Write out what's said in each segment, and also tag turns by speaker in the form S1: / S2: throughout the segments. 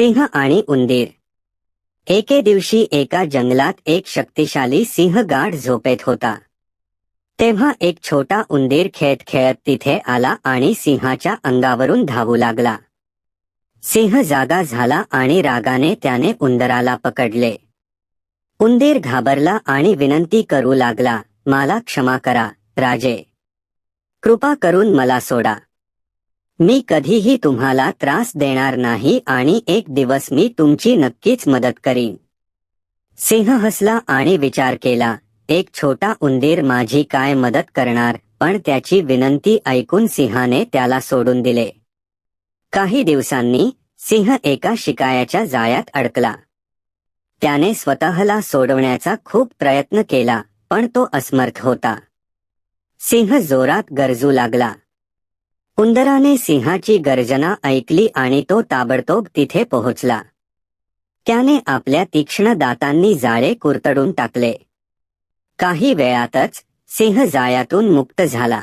S1: सिंह आणि उंदीर. एके दिवशी एका जंगलात एक शक्तिशाली सिंह गाढ झोपेत होता. तेव्हा एक छोटा उंदीर खेळत खेळत तिथे आला आणि सिंहाच्या अंगावरून धावू लागला. सिंह जागा झाला आणि रागाने त्याने उंदराला पकडले. उंदीर घाबरला आणि विनंती करू लागला मला क्षमा करा राजे. कृपा करून मला सोडा. मी कधीही तुम्हाला त्रास देणार नाही आणि एक दिवस मी तुमची नक्कीच मदत करीन. सिंह हसला आणि विचार केला एक छोटा उंदीर माझी काय मदत करणार पण त्याची विनंती ऐकून सिंहाने त्याला सोडून दिले. काही दिवसांनी सिंह एका शिकायाच्या जाळ्यात अडकला. त्याने स्वतःला सोडवण्याचा खूप प्रयत्न केला पण तो असमर्थ होता. सिंह जोरात गरजू लागला. उंदराने सिंहाची गर्जना ऐकली आणि तो ताबडतोब तिथे पोहोचला. त्याने आपल्या तीक्ष्ण दातांनी जाळे कुरतडून टाकले. काही वेळातच सिंह जाळ्यातून मुक्त झाला.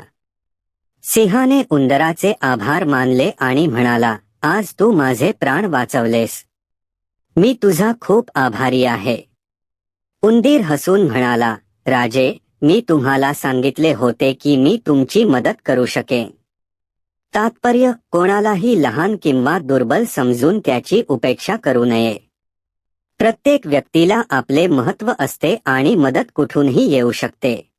S1: सिंहाने उंदराचे आभार मानले आणि म्हणाला आज तू माझे प्राण वाचवलेस. मी तुझा खूप आभारी आहे. उंदीर हसून म्हणाला राजे मी तुम्हाला सांगितले होते की मी तुमची मदत करू शकेन. तात्पर्य कोणालाही लहान किंवा दुर्बल समजून त्याची उपेक्षा करू नये. प्रत्येक व्यक्तीला आपले महत्त्व असते आणि मदत कुठूनही येऊ शकते.